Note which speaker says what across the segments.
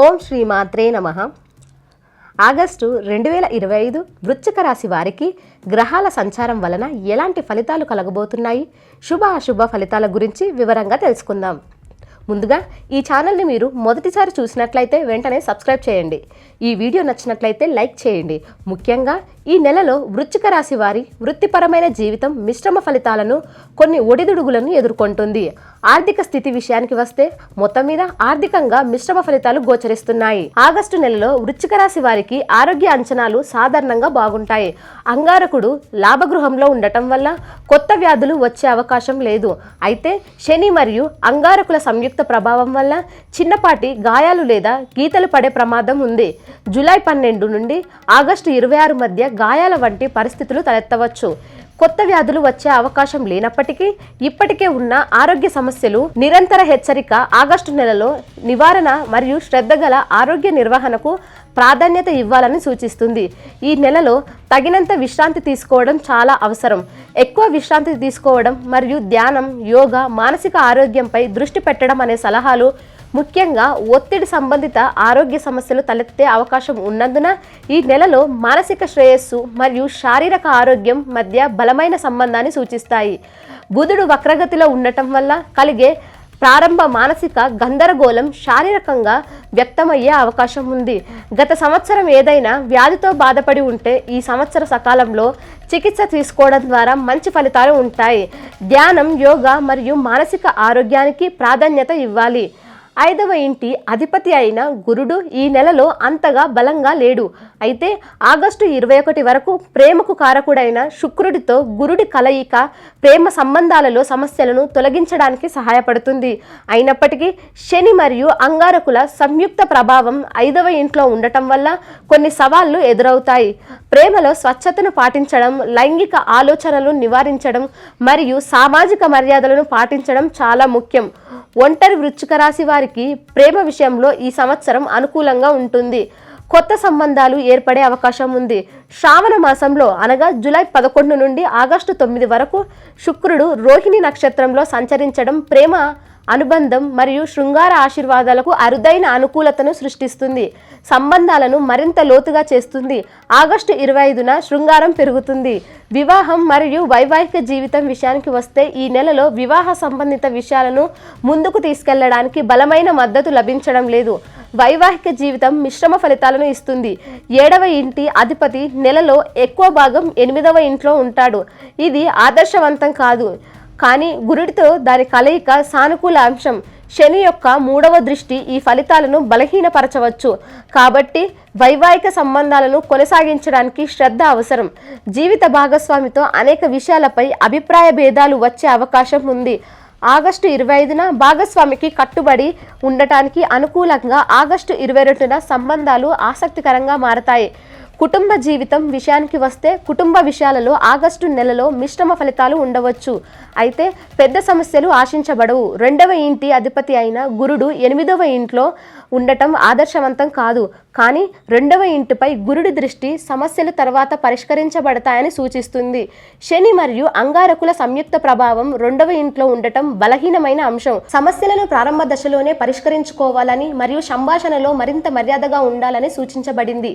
Speaker 1: ఓం శ్రీ మాత్రే నమ. ఆగస్టు రెండు వేల ఇరవై ఐదు వృశ్చిక రాశి వారికి గ్రహాల సంచారం వలన ఎలాంటి ఫలితాలు కలగబోతున్నాయి? శుభ అశుభ ఫలితాల గురించి వివరంగా తెలుసుకుందాం. ముందుగా ఈ ఛానల్ని మీరు మొదటిసారి చూసినట్లయితే వెంటనే సబ్స్క్రైబ్ చేయండి. ఈ వీడియో నచ్చినట్లయితే లైక్ చేయండి. ముఖ్యంగా ఈ నెలలో వృచ్చిక రాశి వారి వృత్తిపరమైన జీవితం మిశ్రమ ఫలితాలను కొన్ని ఒడిదుడుగులను ఎదుర్కొంటుంది. ఆర్థిక స్థితి విషయానికి వస్తే మొత్తం మీద ఆర్థికంగా మిశ్రమ ఫలితాలు గోచరిస్తున్నాయి. ఆగస్టు నెలలో వృచ్చిక రాశి వారికి ఆరోగ్య అంచనాలు సాధారణంగా బాగుంటాయి. అంగారకుడు లాభగృహంలో ఉండటం వల్ల కొత్త వ్యాధులు వచ్చే అవకాశం లేదు. అయితే శని మరియు అంగారకుల సంయుక్త ప్రభావం వల్ల చిన్నపాటి గాయాలు లేదా గీతలు పడే ప్రమాదం ఉంది. జూలై పన్నెండు నుండి ఆగస్టు ఇరవై ఆరు మధ్య గాయాల వంటి పరిస్థితులు తలెత్తవచ్చు. కొత్త వ్యాధులు వచ్చే అవకాశం లేనప్పటికీ ఇప్పటికే ఉన్న ఆరోగ్య సమస్యలు నిరంతర హెచ్చరిక ఆగస్టు నెలలో నివారణ మరియు శ్రద్ధ గల ఆరోగ్య నిర్వహణకు ప్రాధాన్యత ఇవ్వాలని సూచిస్తుంది. ఈ నెలలో తగినంత విశ్రాంతి తీసుకోవడం చాలా అవసరం. ఎక్కువ విశ్రాంతి తీసుకోవడం మరియు ధ్యానం యోగా మానసిక ఆరోగ్యంపై దృష్టి పెట్టడం అనే సలహాలు ముఖ్యంగా ఒత్తిడి సంబంధిత ఆరోగ్య సమస్యలు తలెత్తే అవకాశం ఉన్నందున ఈ నెలలో మానసిక శ్రేయస్సు మరియు శారీరక ఆరోగ్యం మధ్య బలమైన సంబంధాన్ని సూచిస్తాయి. బుధుడు వక్రగతిలో ఉండటం వల్ల కలిగే ప్రారంభ మానసిక గందరగోళం శారీరకంగా వ్యక్తమయ్యే అవకాశం ఉంది. గత సంవత్సరం ఏదైనా వ్యాధితో బాధపడి ఉంటే ఈ సంవత్సర సకాలంలో చికిత్స తీసుకోవడం ద్వారా మంచి ఫలితాలు ఉంటాయి. ధ్యానం యోగా మరియు మానసిక ఆరోగ్యానికి ప్రాధాన్యత ఇవ్వాలి. ఐదవ ఇంటి అధిపతి అయిన గురుడు ఈ నెలలో అంతగా బలంగా లేడు. అయితే ఆగస్టు ఇరవై ఒకటి వరకు ప్రేమకు కారకుడైన శుక్రుడితో గురుడి కలయిక ప్రేమ సంబంధాలలో సమస్యలను తొలగించడానికి సహాయపడుతుంది. అయినప్పటికీ శని మరియు అంగారకుల సంయుక్త ప్రభావం ఐదవ ఇంట్లో ఉండటం వల్ల కొన్ని సవాళ్ళు ఎదురవుతాయి. ప్రేమలో స్వచ్ఛతను పాటించడం లైంగిక ఆలోచనలు నివారించడం మరియు సామాజిక మర్యాదలను పాటించడం చాలా ముఖ్యం. ఒంటరి వృశ్చిక రాశి వారికి ప్రేమ విషయంలో ఈ సంవత్సరం అనుకూలంగా ఉంటుంది. కొత్త సంబంధాలు ఏర్పడే అవకాశం ఉంది. శ్రావణ మాసంలో అనగా జూలై పదకొండు నుండి ఆగస్టు తొమ్మిది వరకు శుక్రుడు రోహిణి నక్షత్రంలో సంచరించడం ప్రేమ అనుబంధం మరియు శృంగార ఆశీర్వాదాలకు అరుదైన అనుకూలతను సృష్టిస్తుంది. సంబంధాలను మరింత లోతుగా చేస్తుంది. ఆగస్టు ఇరవై ఐదున శృంగారం పెరుగుతుంది. వివాహం మరియు వైవాహిక జీవితం విషయానికి వస్తే ఈ నెలలో వివాహ సంబంధిత విషయాలను ముందుకు తీసుకెళ్ళడానికి బలమైన మద్దతు లభించడం లేదు. వైవాహిక జీవితం మిశ్రమ ఫలితాలను ఇస్తుంది. ఏడవ ఇంటి అధిపతి నెలలో ఎక్కువ భాగం ఎనిమిదవ ఇంట్లో ఉంటాడు. ఇది ఆదర్శవంతం కాదు. కానీ గురుడితో దాని కలయిక సానుకూల అంశం శని యొక్క మూడవ దృష్టి ఈ ఫలితాలను బలహీనపరచవచ్చు. కాబట్టి వైవాహిక సంబంధాలను కొనసాగించడానికి శ్రద్ధ అవసరం. జీవిత భాగస్వామితో అనేక విషయాలపై అభిప్రాయ భేదాలు వచ్చే అవకాశం ఉంది. ఆగస్టు ఇరవై ఐదున భాగస్వామికి కట్టుబడి ఉండటానికి అనుకూలంగా ఆగస్టు ఇరవై రెండున సంబంధాలు ఆసక్తికరంగా మారతాయి. కుటుంబ జీవితం విషయానికి వస్తే కుటుంబ విషయాలలో ఆగస్టు నెలలో మిశ్రమ ఫలితాలు ఉండవచ్చు. అయితే పెద్ద సమస్యలు ఆశించబడవు. రెండవ ఇంటి అధిపతి అయిన గురుడు ఎనిమిదవ ఇంట్లో ఉండటం ఆదర్శవంతం కాదు. కానీ రెండవ ఇంటిపై గురుడి దృష్టి సమస్యలు తర్వాత పరిష్కరించబడతాయని సూచిస్తుంది. శని మరియు అంగారకుల సంయుక్త ప్రభావం రెండవ ఇంట్లో ఉండటం బలహీనమైన అంశం. సమస్యలను ప్రారంభ దశలోనే పరిష్కరించుకోవాలని మరియు సంభాషణలో మరింత మర్యాదగా ఉండాలని సూచించబడింది.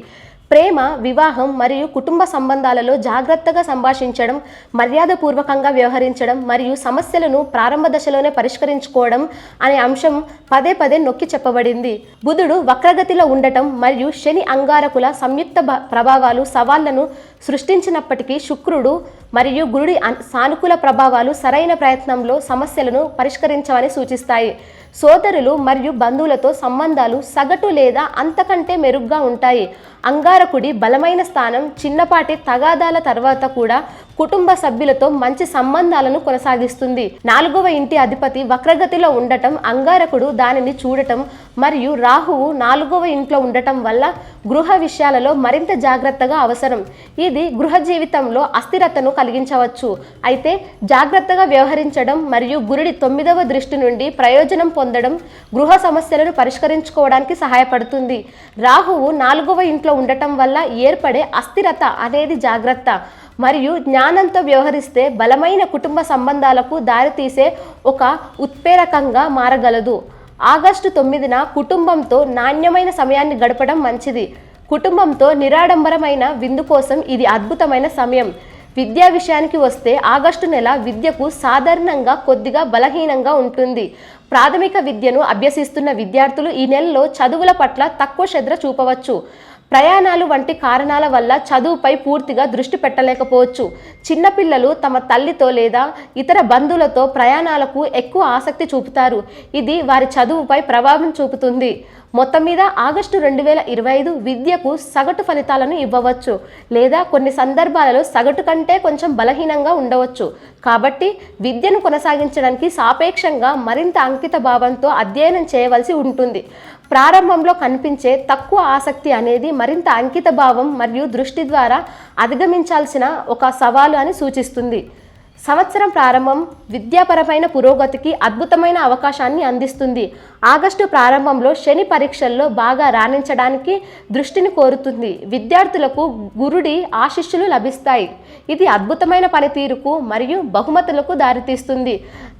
Speaker 1: ప్రేమ వివాహం మరియు కుటుంబ సంబంధాలలో జాగ్రత్తగా సంభాషించడం మర్యాదపూర్వకంగా వ్యవహరించడం మరియు సమస్యలను ప్రారంభ దశలోనే పరిష్కరించుకోవడం అనే అంశం పదే పదే నొక్కి చెప్పబడింది. బుధుడు వక్రగతిలో ఉండటం మరియు శని అంగారకుల సంయుక్త ప్రభావాలు సవాళ్ళను సృష్టించినప్పటికీ శుక్రుడు మరియు గురుడి అన్- సానుకూల ప్రభావాలు సరైన ప్రయత్నంలో సమస్యలను పరిష్కరించవని సూచిస్తాయి. సోదరులు మరియు బంధువులతో సంబంధాలు సగటు లేదా అంతకంటే మెరుగ్గా ఉంటాయి. అంగారకుడి బలమైన స్థానం చిన్నపాటి తగాదాల తర్వాత కూడా కుటుంబ సభ్యులతో మంచి సంబంధాలను కొనసాగిస్తుంది. నాలుగవ ఇంటి అధిపతి వక్రగతిలో ఉండటం అంగారకుడు దానిని చూడటం మరియు రాహువు నాలుగవ ఇంట్లో ఉండటం వల్ల గృహ విషయాలలో మరింత జాగ్రత్తగా అవసరం. ఇది గృహ జీవితంలో అస్థిరతను కలిగించవచ్చు. అయితే జాగ్రత్తగా వ్యవహరించడం మరియు గురుడి తొమ్మిదవ దృష్టి నుండి ప్రయోజనం పొందడం గృహ సమస్యలను పరిష్కరించుకోవడానికి సహాయపడుతుంది. రాహువు నాలుగవ ఇంట్లో ఉండటం వల్ల ఏర్పడే అస్థిరత అనేది జాగ్రత్త మరియు జ్ఞానంతో వ్యవహరిస్తే బలమైన కుటుంబ సంబంధాలకు దారితీసే ఒక ఉత్ప్రేరకంగా మారగలదు. ఆగస్టు తొమ్మిదిన కుటుంబంతో నాణ్యమైన సమయాన్ని గడపడం మంచిది. కుటుంబంతో నిరాడంబరమైన విందు కోసం ఇది అద్భుతమైన సమయం. విద్యా విషయానికి వస్తే ఆగస్టు నెల విద్యకు సాధారణంగా కొద్దిగా బలహీనంగా ఉంటుంది. ప్రాథమిక విద్యను అభ్యసిస్తున్న విద్యార్థులు ఈ నెలలో చదువుల పట్ల తక్కువ శ్రద్ధ చూపవచ్చు. ప్రయాణాలు వంటి కారణాల వల్ల చదువుపై పూర్తిగా దృష్టి పెట్టలేకపోవచ్చు. చిన్నపిల్లలు తమ తల్లితో లేదా ఇతర బంధువులతో ప్రయాణాలకు ఎక్కువ ఆసక్తి చూపుతారు. ఇది వారి చదువుపై ప్రభావం చూపుతుంది. మొత్తం మీద ఆగస్టు రెండు వేల ఇరవై ఐదు విద్యకు సగటు ఫలితాలను ఇవ్వవచ్చు లేదా కొన్ని సందర్భాలలో సగటు కంటే కొంచెం బలహీనంగా ఉండవచ్చు. కాబట్టి విద్యను కొనసాగించడానికి సాపేక్షంగా మరింత అంకిత భావంతో అధ్యయనం చేయవలసి ఉంటుంది. ప్రారంభంలో కనిపించే తక్కువ ఆసక్తి అనేది మరింత అంకిత భావం మరియు దృష్టి ద్వారా అధిగమించాల్సిన ఒక సవాలు అని సూచిస్తుంది. సంవత్సరం ప్రారంభం విద్యాపరమైన పురోగతికి అద్భుతమైన అవకాశాన్ని అందిస్తుంది. ఆగస్టు ప్రారంభంలో శని పరీక్షల్లో బాగా రాణించడానికి దృష్టిని కోరుతుంది. విద్యార్థులకు గురుడి ఆశిష్యులు లభిస్తాయి. ఇది అద్భుతమైన పనితీరుకు మరియు బహుమతులకు దారితీస్తుంది.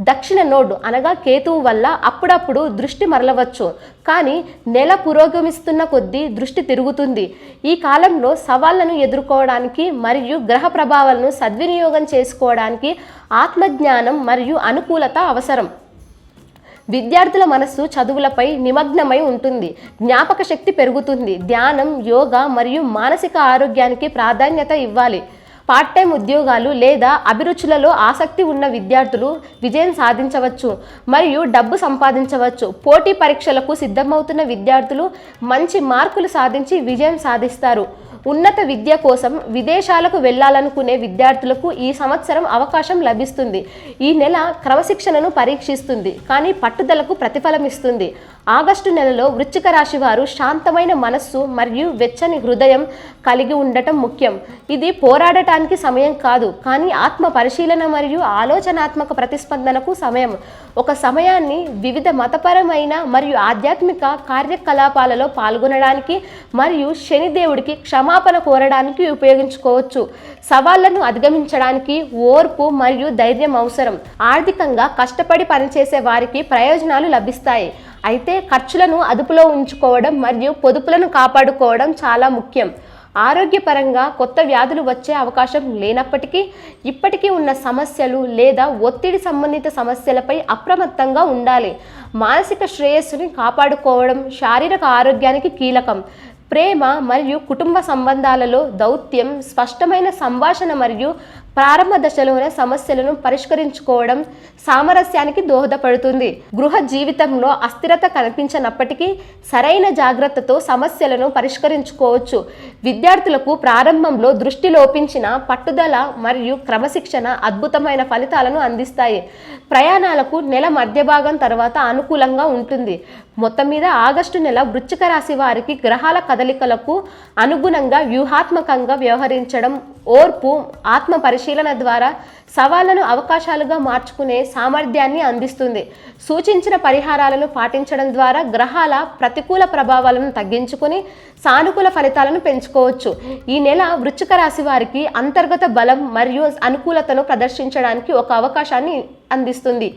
Speaker 1: దక్షిణ నోడ్ అనగా కేతువు వల్ల అప్పుడప్పుడు దృష్టి మరలవచ్చు. కానీ నెల పురోగమిస్తున్న కొద్దీ దృష్టి తిరుగుతుంది. ఈ కాలంలో సవాళ్ళను ఎదుర్కోవడానికి మరియు గ్రహ ప్రభావాలను సద్వినియోగం చేసుకోవడానికి ఆత్మజ్ఞానం మరియు అనుకూలత అవసరం. విద్యార్థుల మనస్సు చదువులపై నిమగ్నమై ఉంటుంది. జ్ఞాపక శక్తి పెరుగుతుంది. ధ్యానం యోగా మరియు మానసిక ఆరోగ్యానికి ప్రాధాన్యత ఇవ్వాలి. పార్ట్ టైం ఉద్యోగాలు లేదా అభిరుచులలో ఆసక్తి ఉన్న విద్యార్థులు విజయం సాధించవచ్చు మరియు డబ్బు సంపాదించవచ్చు. పోటీ పరీక్షలకు సిద్ధమవుతున్న విద్యార్థులు మంచి మార్కులు సాధించి విజయం సాధిస్తారు. ఉన్నత విద్య కోసం విదేశాలకు వెళ్ళాలనుకునే విద్యార్థులకు ఈ సంవత్సరం అవకాశం లభిస్తుంది. ఈ నెల క్రమశిక్షణను పరీక్షిస్తుంది. కానీ పట్టుదలకు ప్రతిఫలం ఇస్తుంది ఆగస్టు నెలలో వృశ్చిక రాశి వారు శాంతమైన మనస్సు మరియు వెచ్చని హృదయం కలిగి ఉండటం ముఖ్యం. ఇది పోరాడటానికి సమయం కాదు కానీ ఆత్మ పరిశీలన మరియు ఆలోచనాత్మక ప్రతిస్పందనకు సమయం. ఒక సమయాన్ని వివిధ మతపరమైన మరియు ఆధ్యాత్మిక కార్యకలాపాలలో పాల్గొనడానికి మరియు శనిదేవుడికి క్షమాపణ కోరడానికి ఉపయోగించుకోవచ్చు. సవాళ్ళను అధిగమించడానికి ఓర్పు మరియు ధైర్యం అవసరం. ఆర్థికంగా కష్టపడి పనిచేసే వారికి ప్రయోజనాలు లభిస్తాయి. అయితే ఖర్చులను అదుపులో ఉంచుకోవడం మరియు పొదుపులను కాపాడుకోవడం చాలా ముఖ్యం. ఆరోగ్యపరంగా కొత్త వ్యాధులు వచ్చే అవకాశం లేనప్పటికీ ఇప్పటికీ ఉన్న సమస్యలు లేదా ఒత్తిడి సంబంధిత సమస్యలపై అప్రమత్తంగా ఉండాలి. మానసిక శ్రేయస్సుని కాపాడుకోవడం శారీరక ఆరోగ్యానికి కీలకం. ప్రేమ మరియు కుటుంబ సంబంధాలలో దౌత్యం స్పష్టమైన సంభాషణ మరియు ప్రారంభ దశలోనే సమస్యలను పరిష్కరించుకోవడం సామరస్యానికి దోహదపడుతుంది. గృహ జీవితంలో అస్థిరత కనిపించినప్పటికీ సరైన జాగ్రత్తతో సమస్యలను పరిష్కరించుకోవచ్చు. విద్యార్థులకు ప్రారంభంలో దృష్టి లోపించిన పట్టుదల మరియు క్రమశిక్షణ అద్భుతమైన ఫలితాలను అందిస్తాయి. ప్రయాణాలకు నెల మధ్య భాగం తర్వాత అనుకూలంగా ఉంటుంది. మొత్తం మీద ఆగస్టు నెల వృచ్చిక రాశి వారికి గ్రహాల కదలికలకు అనుగుణంగా వ్యూహాత్మకంగా వ్యవహరించడం ఓర్పు ఆత్మ పరిశీలన ద్వారా సవాళ్ళను అవకాశాలుగా మార్చుకునే సామర్థ్యాన్ని అందిస్తుంది. సూచించిన పరిహారాలను పాటించడం ద్వారా గ్రహాల ప్రతికూల ప్రభావాలను తగ్గించుకొని సానుకూల ఫలితాలను పెంచుకోవచ్చు. ఈ నెల వృచ్చిక రాశి వారికి అంతర్గత బలం మరియు అనుకూలతను ప్రదర్శించడానికి ఒక అవకాశాన్ని అందిస్తుంది.